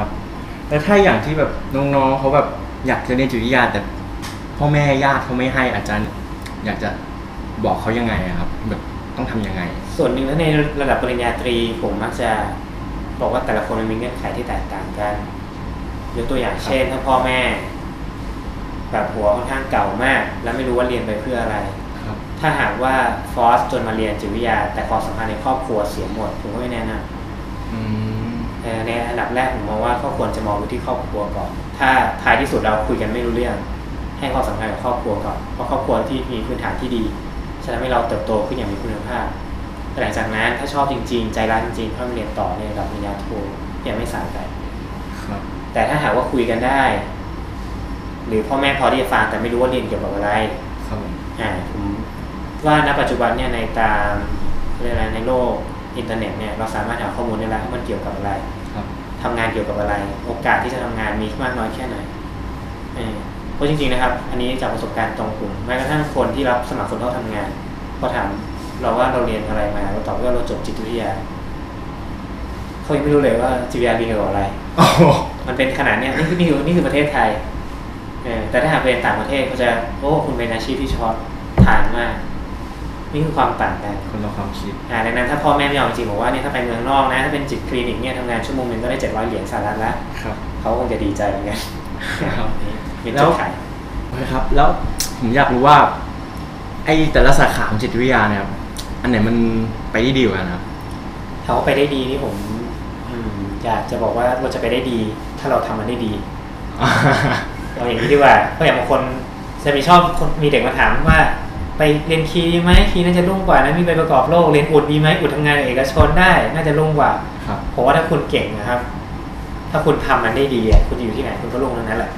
ครับ แล้วถ้าอย่างที่แบบน้องๆเขาแบบอยากจะเรียนจิตวิทยาแต่พ่อแม่ญาติเขาไม่ให้อาจารย์ อยากจะบอกเขายังไงอะครับแบบต้องทำยังไง ส่วนหนึ่งแล้วในระดับปริญญาตรีผมมักจะบอกว่าแต่ละคนมันมีเงื่อนไขที่แตกต่างกันยกตัวอย่างเช่น ถ้าพ่อแม่ แบบหัวค่อนข้างเก่ามาก แล้วไม่รู้ว่าเรียนไปเพื่ออะไร ครับ ถ้าหากว่าฟอสจนมาเรียนจิตวิทยา แต่ความสัมพันธ์ในครอบครัวเสียหมดผมก็ไม่แนะนำอืมเอ่อ ในอันดับแรกผมมองว่าก็ควรจะมองไปที่ครอบครัวก่อน ถ้าท้ายที่สุดเราคุยกันไม่รู้เรื่อง ให้ความสำคัญกับครอบครัวก่อน เพราะครอบครัวที่มีพื้นฐานที่ดีจะทำให้เราเติบโตขึ้นอย่างมีคุณภาพแต่หลังจากนั้นถ้าชอบจริง ๆ ใจรักจริงๆก็เรียนต่อในระดับปริญญาโทยังไม่สายไปครับแต่ถ้าหากว่าคุยกันได้ หรือพ่อแม่พอที่จะฟังแต่ไม่รู้ว่าเรียนเกี่ยวกับอะไรครับผมอ่าผมว่าณปัจจุบันเนี่ยในตามเรียกอะไรในโลก อินเทอร์เน็ตเนี่ยเราสามารถหาข้อมูลได้แล้วว่ามันเกี่ยวกับอะไรครับทำงานเกี่ยวกับอะไร โอกาสที่จะทำงานมีมากน้อยแค่ไหนเออเพราะจริงๆนะครับ อันนี้จากประสบการณ์ตรงกลุ่มแม้กระทั่งคนที่รับสมัครคนเข้าทำงานพอถามเราว่าเราเรียนอะไรมาเราตอบว่าเราจบจิตวิทยาเขายังไม่รู้เลยว่าจิตวิทยาเรียนเกี่ยวกับอะไรโอ้โหมันเป็นขนาดเนี้ยนี่คือนี่คือนี่คือประเทศไทยเออแต่ถ้าหากเป็นต่างประเทศเขาจะโอ้คุณเป็นอาชีพที่ชอบทานมาก นี่คือความต่างกันคนละความคิดอ่าดังนั้นถ้าพ่อแม่ไม่ยอมจริงๆบอกว่าเนี่ยถ้าไปเมืองนอกนะถ้าเป็นจิตคลินิกเนี่ยทำงานชั่วโมงหนึ่งก็ได้เจ็ดร้อยเหรียญสหรัฐแล้วครับเขาคงจะดีใจเหมือนกันครับนี่เป็นแล้จุวดขายนะครับ แล้วผมอยากรู้ว่า ไอ้แต่ละสาขาของจิตวิทยาเนี่ยครับอันไหนมันไปได้ดีกว่ากันครับถามว่าไปได้ดีนี่ผมอืมอยากจะบอกว่าเราจะไปได้ดี ถ้าเราทำมันได้ดีเอาอย่างนี้ดีกว่าเพราะอย่างบางคนจะมีชอบคนมีเด็กมาถามว่า ไปเรียนคีย์ดีไหมคีย์น่าจะรุ่งกว่านะมีใบประกอบโลกเรียนอุดดีไหมอุดทำงานกับเอกชนได้ น่าจะรุ่งกว่าครับผมว่าถ้าคุณเก่งนะครับ ถ้าคุณทำมันได้ดีอะคุณจะอยู่ที่ไหนคุณก็รุ่งทั้งนั้นแหละ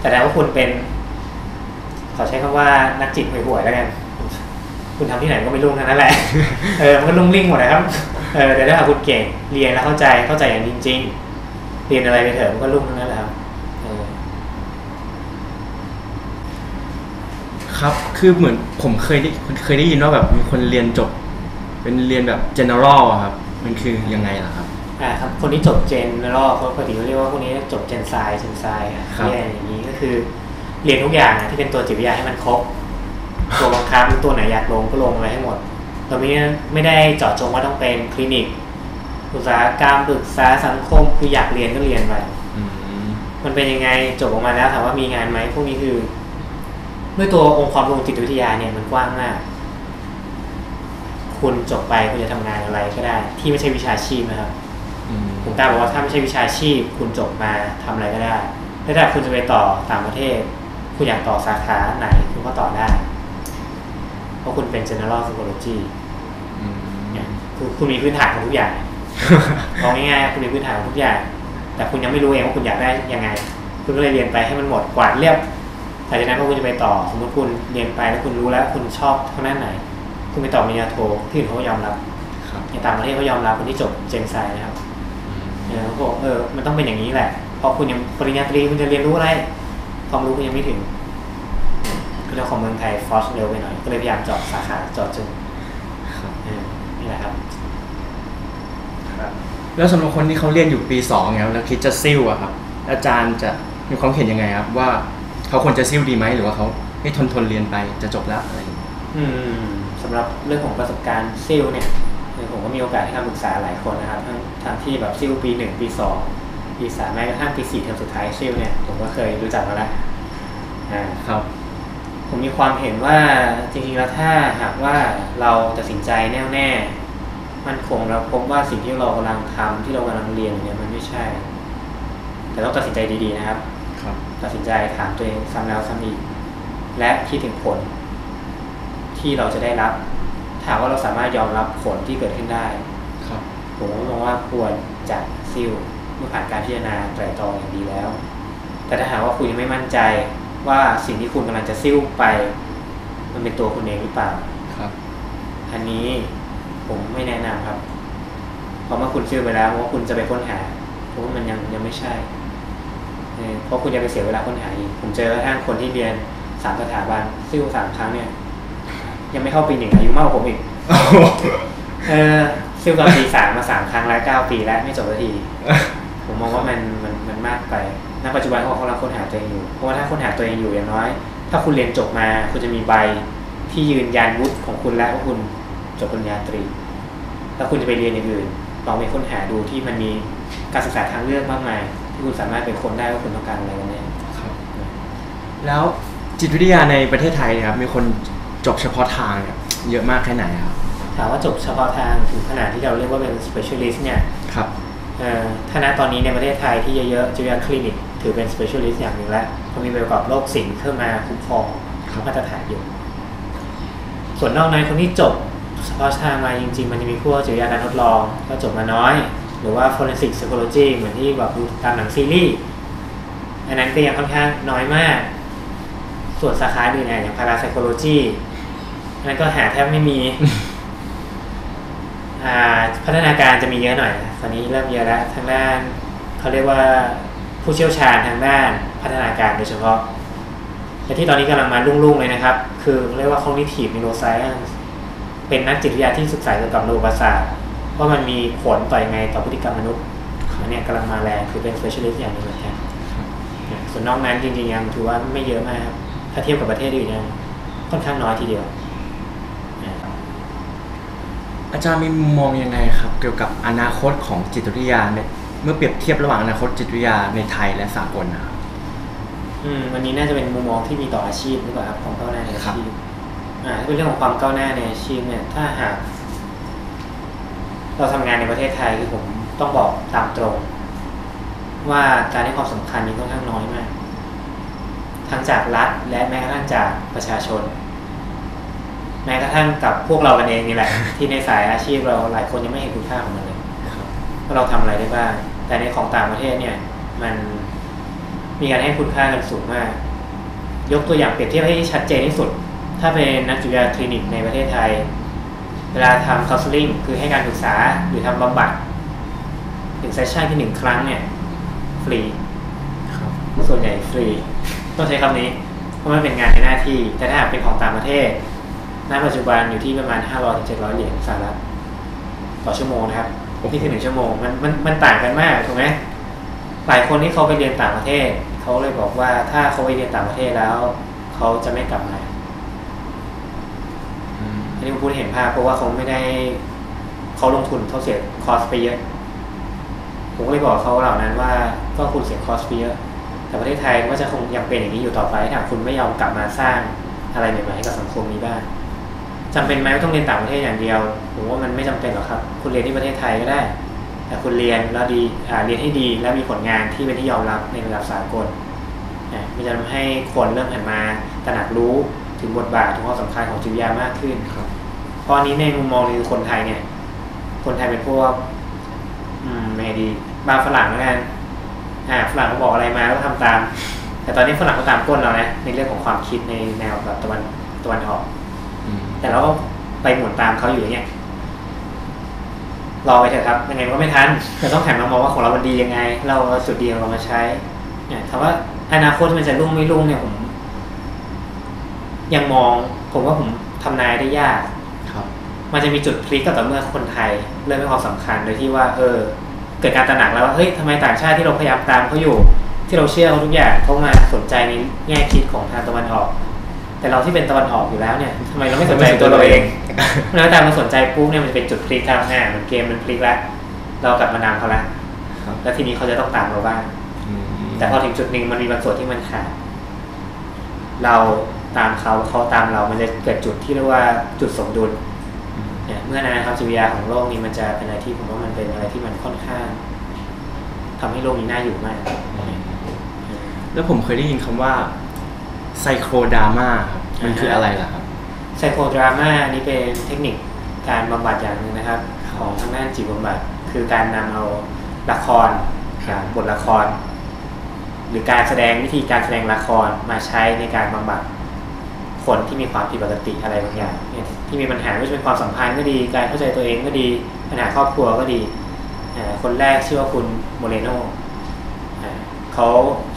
แต่ถ้าว่าคุณเป็นขอใช้คำว่านักจิตห่วยๆแล้วกันคุณทำที่ไหนก็ไม่รุ่งทั้งนั้นแหละเออมันก็รุ่งริ่งหมดนะครับเออแต่ถ้าหากคุณเก่งเรียนแล้วเข้าใจเข้าใจอย่างจริง ๆ เรียนอะไรไปเถอะมันก็รุ่งทั้งนั้นแหละครับ เออ ครับ คือเหมือนผมเคยได้เคยได้ยินว่าแบบมีคนเรียนจบ เป็นเรียนแบบ general อะครับ มันคือยังไงล่ะครับ อ่าครับ คนที่จบเจนแล้วเขาปกติเขาเรียกว่าพวกนี้จบเจนไซเจนไซอะครับ เรียนอย่างนี้ก็คือ เรียนทุกอย่างอะที่เป็นตัวจิตวิทยาให้มันครบ ตัวบังคับตัวไหนอยากลงก็ลงอะไรให้หมดเราไม่ได้ไม่ได้เจาะจงว่าต้องเป็นคลินิก อุตสาหกรรมปรึกษาสังคมคืออยากเรียนก็เรียนไป อืม มันเป็นยังไงจบออกมาแล้วถามว่ามีงานไหมพวกนี้คือ ด้วยตัวองค์ความรู้จิตวิทยาเนี่ยมันกว้างมาก คุณจบไปคุณจะทำงานอะไรก็ได้ ที่ไม่ใช่วิชาชีพนะครับอืมผมกล้าบอกว่าถ้าไม่ใช่วิชาชีพ คุณจบมาทำอะไรก็ได้แล้วถ้าคุณจะไปต่อต่างประเทศ คุณอยากต่อสาขาไหนคุณก็ต่อได้ เพราะคุณเป็น general psychology อืมเนี่ยคือคุณมีพื้นฐานของทุกอย่างเอาง่ายๆคุณมีพื้นฐานของทุกอย่าง แต่คุณยังไม่รู้เองว่าคุณอยากได้ยังไง คุณก็เลยเรียนไปให้มันหมดกวาดเรียบ หลังจากนั้นพอคุณจะไปต่อสมมติคุณเรียนไปแล้วคุณรู้แล้วคุณชอบทางด้านไหน คุณไปต่อปริญญาโทที่อื่นเขาก็ยอมรับครับในต่างประเทศเขายอมรับคนที่จบเจนไซนะครับเออเขาบอกเออมันต้องเป็นอย่างนี้แหละเพราะคุณยังปริญญาตรีคุณจะเรียนรู้อะไรความรู้คุณยังไม่ถึงคือเราของเมืองไทยฟอสเร็วไปหน่อยก็เลยพยายามเจาะสาขาเจาะจงครับเออนี่แหละครับแล้วสำหรับคนที่เขาเรียนอยู่ปีสองเนี่ยแล้วคิดจะซิ่วอะครับ อาจารย์จะมีความเห็นยังไงครับว่า เขาควรจะซิ่วดีไหมหรือว่าเขาให้ทนทนๆเรียนไปจะจบแล้วอะไรอย่างเงี้ยอืมสำหรับเรื่องของประสบการณ์ซิลเนี่ยเออผมก็มีโอกาสให้คำปรึกษาหลายคนนะครับทั้งทั้งที่แบบซิลปีหนึ่งปีสองปีสามแม้กระทั่งปีสี่เทอมสุดท้ายซิลเนี่ยผมก็เคยรู้จักมาแล้วอ่าครับผมมีความเห็นว่าจริงๆแล้วถ้าหากว่าเราตัดสินใจแน่วแน่มันคงเราพบว่าสิ่งที่เรากำลังทำที่เรากำลังเรียนอยู่เนี่ยมันไม่ใช่ แต่ต้องตัดสินใจดีๆนะครับครับ ตัดสินใจถามตัวเองซ้ำแล้วซ้ำอีก และคิดถึงผล ที่เราจะได้รับ ถามว่าเราสามารถยอมรับผลที่เกิดขึ้นได้ครับผมก็มองว่าควรจะซิลเมื่อผ่านการพิจารณาไตรตรองอย่างดีแล้ว แต่ถ้าหากว่าคุณยังไม่มั่นใจว่าสิ่งที่คุณกำลังจะซิลไป มันเป็นตัวคุณเองหรือเปล่าครับ อันนี้ผมไม่แนะนำครับ เพราะเมื่อคุณซิลไปแล้วว่าคุณจะไปค้นหาผมว่ามันยังยังไม่ใช่ เออเพราะคุณจะไปเสียเวลาค้นหาอีกผมเจอกระทั่งคนที่เรียนสามสถาบันซิลสามครั้งเนี่ย ยังไม่เข้าปีหนึ่งอายุมากกว่าผมอีกเออซิลตอนปีสามมาสามครั้งแล้วเก้าปีแล้วไม่จบสักที ผมมองว่ามันมันมันมากไปณปัจจุบันเขาบอกเขากำลังค้นหาตัวเองอยู่ เพราะว่าถ้าค้นหาตัวเองอยู่อย่างน้อย ถ้าคุณเรียนจบมาคุณจะมีใบที่ยืนยันวุฒิของคุณแล้วว่าคุณจบปริญญาตรี แล้วคุณจะไปเรียนอย่างอื่นลองไปค้นหาดูที่มันมีการศึกษาทางเลือกมากมาย ที่คุณสามารถเป็นคนได้ว่าคุณต้องการอะไรกันแน่ครับแล้วจิตวิทยาในประเทศไทยเนะครับมีคนจบเฉพาะทางเนี่ยเยอะมากแค่ไหนครับถามว่าจบเฉพาะทางถึงขนาดที่เราเรียกว่าเป็น specialist เนี่ยครับเอ่อถ้าณตอนนี้ในประเทศไทยที่เยอะๆจิตวิทยาคลินิกถือเป็น specialist อย่างหนึ่งแล้วเพราะมีใบประกอบโรคศิลป์เข้ามาคุ้มครองครับมาตรฐานอยู่ ส่วนนอกนั้นคนที่จบเฉพาะทางมาจริง ๆ มันจะมีพวกจิตวิทยาการทดลองก็จบมาน้อย หรือว่า forensic psychology เหมือนที่แบบดูตามหนังซีรีส์อันนั้นก็ยังค่อนข้างน้อยมาก ส่วนสาขาอื่นเนี่ยอย่าง parapsychology อันนั้นก็หาแทบไม่มีอ่าพัฒนาการจะมีเยอะหน่อยนะตอนนี้เริ่มเยอะแล้วทางด้านเขาเรียกว่าผู้เชี่ยวชาญทางด้านพัฒนาการโดยเฉพาะแต่ที่ตอนนี้กำลังมารุ่งๆเลยนะครับ คือเรียกว่า cognitive neuroscience เป็นนักจิตวิทยาที่ศึกษาเกี่ยวกับระบบประสาท ว่ามันมีผลต่อยังไงต่อพฤติกรรมมนุษย์อันเนี้ยกำลังมาแรงคือเป็น specialist อย่างหนึงเหมือนกันนะส่วนนอกนั้นจริงๆยังถือว่าไม่เยอะมากครับถ้าเทียบกับประเทศอื่นยังค่อนข้างน้อยทีเดียวนะอาจารย์มีมุมมองยังไงครับ เกี่ยวกับอนาคตของจิตวิทยาเนี่ยเมื่อเปรียบเทียบระหว่างอนาคตจิตวิทยาในไทยและสากลนะครับอืมวันนี้น่าจะเป็นมุมมองที่มีต่ออาชีพหรือเปล่าครับความก้าวหน้าในอาครับชีพอ่าถ้าเป็นเรื่องของความก้าวหน้าในอาชีพเนี่ย ถ้าหาก เราทำงานในประเทศไทยคือผมต้องบอกตามตรง ว่าการให้ความสำคัญนี้ค่อนข้างน้อยมาก ทั้งจากรัฐและแม้กระทั่งจากประชาชน แม้กระทั่งกับพวกเรากันเองนี่แหละ ที่ในสายอาชีพเราหลายคนยังไม่เห็นคุณค่าของมันเลยว่าเราทำอะไรได้บ้างแต่ในของต่างประเทศเนี่ย มันมีการให้คุณค่ากันสูงมาก ยกตัวอย่างเปรียบเทียบให้ชัดเจนที่สุด ถ้าเป็นนักจิตวิทยาคลินิกในประเทศไทย เวลาทำ counseling คือให้การปรึกษาหรือทำบำบัดหนึ่งเซสชันที่หนึ่งครั้งเนี่ย ฟรีครับส่วนใหญ่ฟรี ต้องใช้คำนี้ เพราะมันเป็นงานในหน้าที่ แต่ถ้าหากเป็นของต่างประเทศณปัจจุบันอยู่ที่ประมาณ 500-700 เหรียญสหรัฐต่อชั่วโมงนะครับโอ้โหนี่คือหนึ่งชั่วโมงมันมันมันต่างกันมากถูกไหมหลายคนที่เขาไปเรียนต่างประเทศ เขาเลยบอกว่าถ้าเขาไปเรียนต่างประเทศแล้ว เขาจะไม่กลับมา อืมอันนี้ผมพูดให้เห็นภาพเพราะว่าเขาไม่ได้เขาลงทุนเขาเสียคอสไปเยอะผมก็เลยบอกเขาเหล่านั้นว่าก็คุณเสียคอสไปเยอะแต่ประเทศไทยก็จะคงยังเป็นอย่างนี้อยู่ต่อไปถ้าคุณไม่ยอมกลับมาสร้างอะไรใหม่ๆให้กับสังคมนี้บ้างจำเป็นไหมว่าต้องเรียนต่างประเทศอย่างเดียวผมว่ามันไม่จำเป็นหรอกครับ คุณเรียนที่ประเทศไทยก็ได้ แต่คุณเรียนแล้วดีเรียนให้ดีแล้วมีผลงานที่เป็นที่ยอมรับในระดับสากลอะมันจะทำให้คนเริ่มหันมาตระหนักรู้ถึงบทบาทถึงความสำคัญของจิตวิทยามากขึ้นครับ ราะอันนี้ในมุมมองคือคนไทยเนี่ย คนไทยเป็นพวก อืมไม่ดีบางฝรั่งแล้วกันอ่าฝรั่งเขาบอกอะไรมาก็ทำตาม แต่ตอนนี้ฝรั่งก็ตามก้นเรานะในเรื่องของความคิดในแนวแบบตะวันตะวันออกอืมแต่เราก็ไปหมุนตามเขาอยู่อย่างเงี้ยรอไปเถอะครับยังไงก็ไม่ทันเราต้องหันมามองว่าของเรามันดียังไง เราเอาจุดดีของเรามาใช้ เนี่ยถามว่าอนาคตมันจะรุ่งไม่รุ่งเนี่ยผม ยังมอง ผมว่าผมทำนายได้ยากครับ มันจะมีจุดพลิกก็ต่อเมื่อคนไทยเริ่มให้ความสำคัญโดยที่ว่าเออเกิดการตระหนักแล้วว่าเฮ้ยทำไมต่างชาติที่เราพยายามตามเขาอยู่ ที่เราเชื่อเขาทุกอย่างเขามาสนใจในแง่คิดของทางตะวันออก แต่เราที่เป็นตะวันออกอยู่แล้วเนี่ยทำไมเราไม่สนใจตัวเราเองแล้วแต่มาสนใจปุ๊บเนี่ยมันจะเป็นจุดพลิกทางหน้ามันเกมมันพลิกแล้วเรากลับมานำเขาแล้วครับแล้วทีนี้เขาจะต้องตามเราบ้างอืมแต่พอถึงจุดหนึ่งมันมีบางส่วนที่มันขาดเราตามเขาเขาตามเรามันจะเกิดจุดที่เรียกว่าจุดสมดุลอืม เนี่ยเมื่อนานาคำจิตวิทยาของโลกนี้มันจะเป็นอะไรที่ผมว่ามันเป็นอะไรที่มันค่อนข้างทำให้โลกนี้น่าอยู่มาก แล้วผมเคยได้ยินคำว่าไซโคดราม่าครับมันคืออะไรล่ะครับไซโคดราม่านี่เป็นเทคนิคการบำบัดอย่างหนึ่งนะครับ ของทางด้านจิตบำบัดคือการนำเอาละครครับบทละคร หรือการแสดงวิธีการแสดงละครมาใช้ในการบำบัด คนที่มีความผิดปกติอะไรบางอย่างเนี่ยที่มีปัญหาไม่ว่าจะเป็นความสัมพันธ์ก็ดี การเข้าใจตัวเองก็ดี ปัญหาครอบครัวก็ดีอ่าคนแรกชื่อว่าคุณโมเรโนอ่าเขา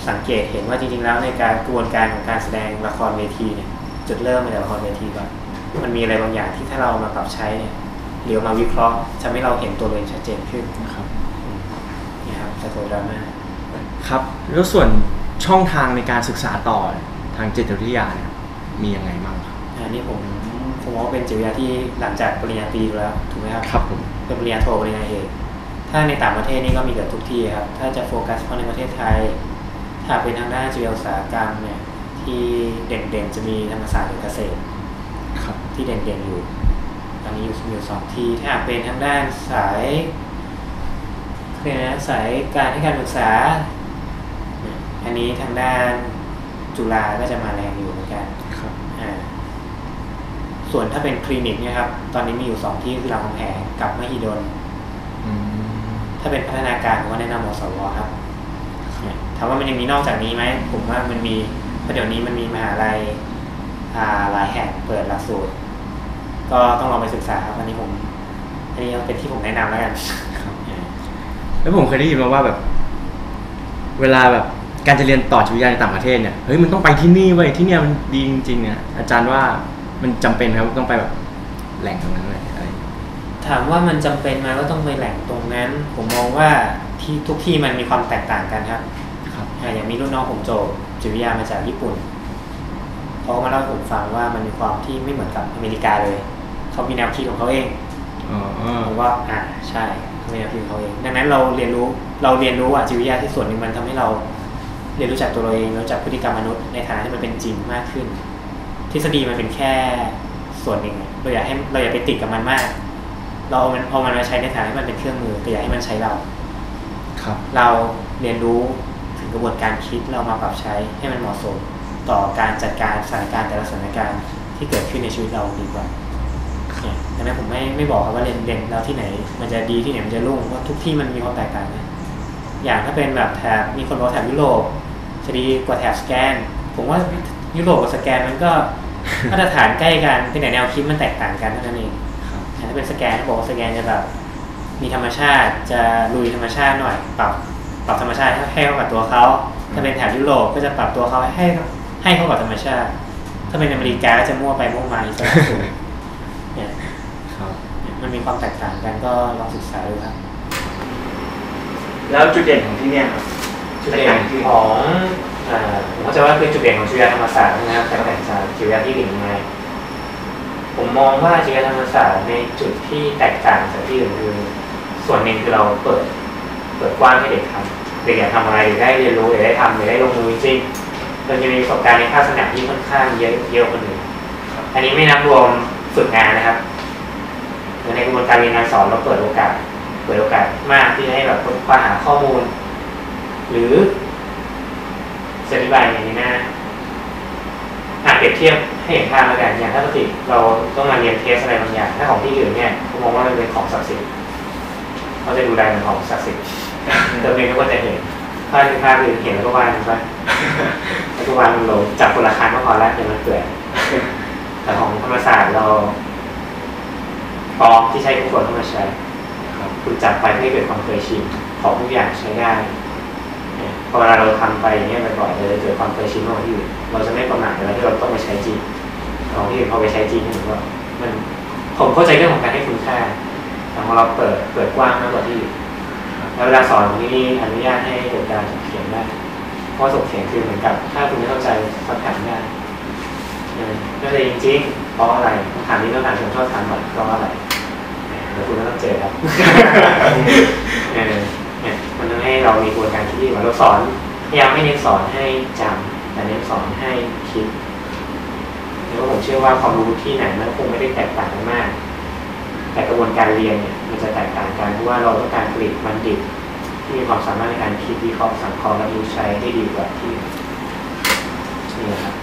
สังเกตเห็นว่าจริงๆแล้วในการกระบวนการของการแสดงละครเวทีเนี่ยจุดเริ่มมาจากละครเวทีก่อนมันมีอะไรบางอย่างที่ถ้าเรามาปรับใช้เนี่ยหรือเอามาวิเคราะห์จะทำให้เราเห็นตัวเองชัดเจนขึ้นครับนี่ครับไซโคดราม่าครับแล้วส่วนช่องทางในการศึกษาต่อทางจิตวิทยาเนี่ย มียังไงบ้างครับอันนี้ผมผมว่าเป็นจิตวิทยาที่หลังจากปริญญาตรีอยู่แล้วถูกไหมครับครับผมเป็นปริญญาโทปริญญาเอกถ้าในต่างประเทศนี่ก็มีเกือบทุกที่ครับ ถ้าจะโฟกัสเฉพาะในประเทศไทย ถ้าเป็นทางด้านจิตวิทยาอุตสาหกรรมเนี่ยที่เด่นๆจะมีธรรมศาสตร์หรือเกษตรครับที่เด่นๆอยู่อันนี้อยู่อยู่สองที่ถ้าหากเป็นทางด้านสายเรียกนะสายการให้การศึกษาเนี่ยอันนี้ทางด้านจุฬาก็จะมาแรงอยู่เหมือนกันครับอ่า ส่วนถ้าเป็นคลินิกเนี่ยครับ ตอนนี้มีอยู่สองที่คือรามคำแหงกับมหิดลอืมถ้าเป็นพัฒนาการผมว่าแนะนำมสวครับเนี่ยถามว่ามันยังมีนอกจากนี้ไหมผมว่ามันมีเพราะเดี๋ยวนี้มันมีมหาลัยอ่าหลายแห่งเปิดหลักสูตร ก็ต้องลองไปศึกษาครับอันนี้ผมอันนี้เป็นที่ผมแนะนำแล้วกันครับแล้วผมเคยได้ยินมาว่าแบบ เวลาแบบการจะเรียนต่อจิตวิทยาในต่างประเทศเนี่ยเฮ้ยมันต้องไปที่นี่เว้ยที่เนี่ยมันดีจริงๆเนี่ยอาจารย์ว่า มันจำเป็นครับต้องไปแบบแหล่งตรงนั้นเลยอะไรถามว่ามันจำเป็นไหมว่าต้องไปแหล่งตรงนั้น ผมมองว่าที่ทุกที่มันมีความแตกต่างกันครับครับอ่าอย่างมีรุ่นน้องผมจบจิตวิทยามาจากญี่ปุ่นเขาก็มาเล่าให้ผมฟังว่ามันมีความที่ไม่เหมือนกับอเมริกาเลยเขามีแนวคิดของเขาเองอ๋อผมว่าอ่าใช่เขามีแนวคิดของเขาเองดังนั้นเราเรียนรู้เราเรียนรู้อะจิตวิทยาที่ส่วนหนึ่งมันทำให้เราเรียนรู้จักตัวเราเองรู้จักพฤติกรรมมนุษย์ในฐานะที่มันเป็นจริงมากขึ้น ทฤษฎีมันเป็นแค่ส่วนหนึ่งเราอย่าให้เราอย่าไปติดกับมันมาก เราเอามันเอามันมาใช้ในฐานะที่มันเป็นเครื่องมือแต่อย่าให้มันใช้เราครับ เราเรียนรู้ถึงกระบวนการคิดเรามาปรับใช้ให้มันเหมาะสมต่อการจัดการสถานการณ์แต่ละสถานการณ์ที่เกิดขึ้นในชีวิตเราดีกว่าเนี่ยดังนั้นผมไม่ไม่บอกครับว่าเรียนเรียนแล้วที่ไหน มันจะดีที่ไหนมันจะรุ่งเพราะทุกที่มันมีความแตกต่างนะอย่างถ้าเป็นแบบแถบมีคนบอกว่าแถบยุโรปจะดีกว่าแถบสแกน ผมว่า ยุโรปกับสแกนมันก็มาตรฐานใกล้กันเพียงแต่แนวคิดมันแตกต่างกันเท่านั้นเองครับถ้าเป็นสแกนเขาบอกว่าสแกนจะแบบมีธรรมชาติจะลุยธรรมชาติหน่อย ปรับปรับธรรมชาติให้ให้เข้ากับตัวเขาถ้าเป็นแถบยุโรปก็จะปรับตัวเขาให้ให้เข้ากับธรรมชาติ ถ้าเป็นอเมริกาก็จะมั่วไปมั่วมาอิสระสูงเนี่ยครับมันมีความแตกต่างกันก็ลองศึกษาดูครับแล้วจุดเด่นของที่เนี่ยครับจุดเด่นของเอ่อ ผมเข้าใจว่าคือจุดเด่นของจิตวิทยาธรรมศาสตร์นะครับแต่ก็แตกต่างจากจิตวิทยาที่อื่นยังไงผมมองว่าจิตวิทยาธรรมศาสตร์ในจุดที่แตกต่างจากที่อื่นคือส่วนหนึ่งคือเราเปิดเปิดกว้างให้เด็กทำเด็กอยากทำอะไรได้เรียนรู้อยากได้ทำอยากได้ลงมือจริงๆมันจะมีประสบการณ์ในภาคสนามที่ค่อนข้างเยอะเยอะคนอื่นอันนี้ไม่นับรวมฝึกงานนะครับหมือในกระบวนการเรียนการสอนเราเปิดโอกาส เปิดโอกาสมากที่จะให้แบบคนคว้าหาข้อมูล หรือ จะอธิบายอย่างนี้นะอะเปรียบเทียบให้เห็นภาพแล้วกันอย่างถ้าปกติเราต้องมาเรียนเทสอะไรบางอย่าง ถ้าของที่อื่นเนี่ยเขามองว่ามันเป็นของศักดิ์สิทธิ์เขาจะดูได้เป็นของศักดิ์สิทธิ์แต่เรียนก็จะเห็นภาพคือภาพคือเห็นแล้วก็วาดมันไปแล้วก็วาดมันลงจับคนละครั้งก็พอแล้วอย่ามันเปื่อยแต่ของธรรมศาสตร์เราปอมที่ใช้ทุกคนเข้ามาใช้คุณจับไปให้เกิดความเคยชินของทุกอย่างใช้ได้ พอเวลาเราทำไปอย่างเงี้ยบ่อยๆเราจะเกิดความเคยชินของที่อื่นเราจะไม่ประมาทเวลาที่เราต้องไปใช้จริงของที่อื่นพอไปใช้จริงเนี่ยก็มันผมเข้าใจเรื่องของการให้คุณค่าของเราเปิดเปิดกว้างมากกว่าที่อื่นแล้วเวลาสอนที่นี่อนุญาตให้เกิดการถกเถียงได้เพราะถกเถียงคือเหมือนกับ ถ้าคุณไม่เข้าใจสักถามได้เออไม่ใช่จริงๆเพราะอะไรคำถามนี้ต้องถามผมชอบถามบ่อยเพราะอะไรเดี๋ยวคุณก็ต้องเจอครับ เนี่ยมันทำให้เรามีกระบวนการคิดที่ดีกว่าเราสอนพยายามไม่เน้นสอนให้จำแต่เน้นสอนให้คิดแล้วผมเชื่อว่าความรู้ที่ไหนมันคงไม่ได้แตกต่างกันมาก แต่กระบวนการเรียนเนี่ยมันจะแตกต่างกันเพราะว่าเราต้องการผลิตบัณฑิต ที่มีความสามารถในการคิดวิเคราะห์สังเคราะห์และรู้ใช้ได้ดีกว่าที่นี่นะครับ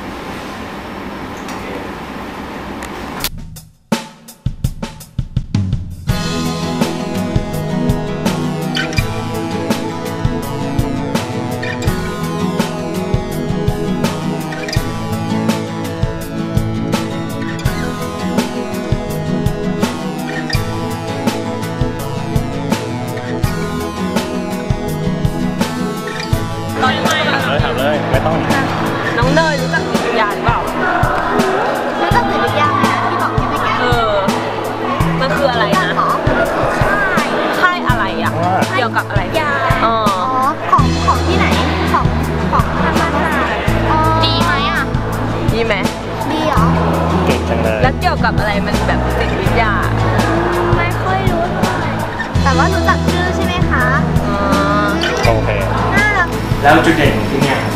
โอเค น่ารักแล้วจุดเด่นของที่เนี่ยครับ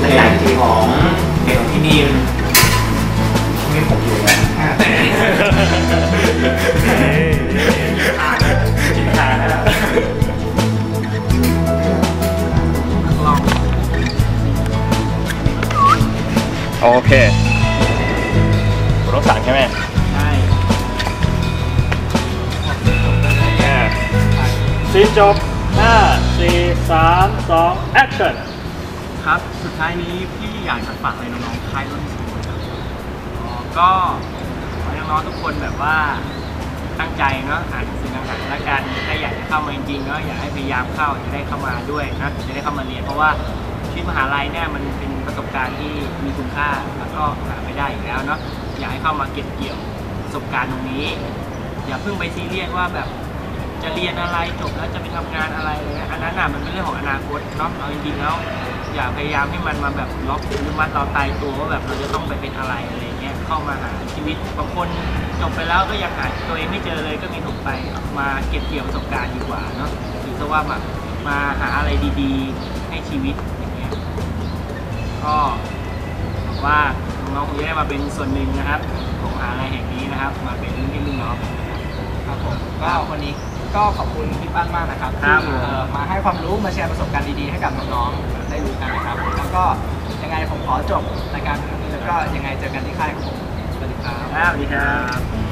ในหลายที่ของเด็กของที่นี่มันที่นี่ผมอยู่แล้วกินขาดแล้วโอเคคุณต้องสั่งใช่ไหมใช่อ่าซีนจบห้า สามสองแอคชั่นครับ สุดท้ายนี้พี่อยากจะฝากอะไรน้องๆค่ายรุ่นสูงครับอ๋อก็ขอให้น้องๆทุกคนแบบว่าตั้งใจเนาะอ่านหนังสือหนังๆแล้วกันถ้าอยากจะเข้ามาจริงๆเนาะอยากให้พยายามเข้าจะได้เข้ามาด้วยนะจะได้เข้ามาเรียนเพราะว่าชีวิตมหาลัยเนี่ยมันเป็นประสบการณ์ที่มีคุณค่าแล้วก็หาไม่ได้อีกแล้วเนาะอยากให้เข้ามาเก็บเกี่ยวประสบการณ์ตรงนี้ อย่าเพิ่งไปซีเรียสว่าแบบ จะเรียนอะไรจบแล้วจะไปทำงานอะไรเลยอันนั้นน่ะมันเป็นเรื่องของอนาคตเนาะเอาจริงๆแล้วอย่าพยายามให้มันมาแบบล็อกหรือมัดเราตายตัวว่าแบบเราจะต้องไปเป็นอะไรอะไรเงี้ยเข้ามาหาชีวิตบางคนจบไปแล้วก็ยังหาตัวเองไม่เจอเลยก็มีถูกไปมาเก็บเกี่ยวประสบการณ์ดีกว่าเนาะถือซะว่ามามาหาอะไรดีๆ ให้ชีวิตอย่างเงี้ยก็หวังว่าน้องคงจะได้มาเป็นส่วนหนึ่งนะครับของมหาลัยแห่งนี้นะครับ มาเป็นรุ่นพี่รุ่นน้องครับผมก็วันนี้ ก็ขอบคุณพี่ปั้นมากนะครับครัที่บเอ่อมาให้ความรู้มาแชร์ประสบการณ์ดีๆให้กับน้องๆได้รู้กันนะครับแล้วก็ยังไงผมขอจบรายการเพียงเท่านี้แล้วก็ยังไงเจอกันที่ค่ายของผมสวัสดีครับ ครับสวัสดีครับ